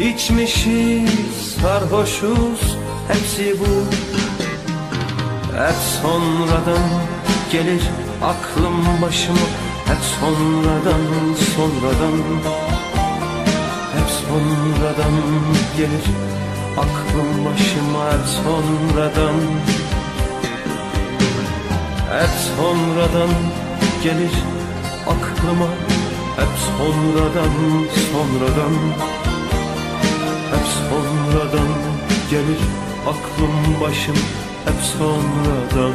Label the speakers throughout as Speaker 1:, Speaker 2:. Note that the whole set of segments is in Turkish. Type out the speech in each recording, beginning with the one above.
Speaker 1: içmişiz sarhoşuz hepsi bu. Hep sonradan gelir aklım başıma. Hep sonradan sonradan. Hep sonradan gelir aklım başıma. Hep sonradan. Hep sonradan gelir aklıma. Hep sonradan sonradan Hep sonradan gelir aklım başım Hep sonradan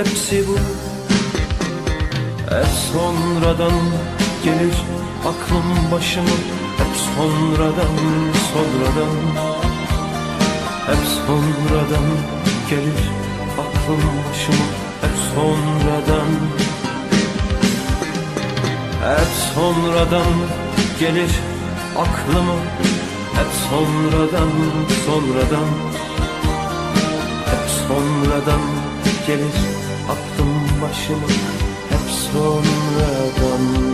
Speaker 1: hepsi bu. Hep sonradan gelir aklım başıma. Hep sonradan sonradan. Hep sonradan gelir aklım başıma. Hep sonradan. Hep sonradan gelir aklıma. Hep sonradan sonradan. Hep sonradan gelir aklım başıma Hep sonradan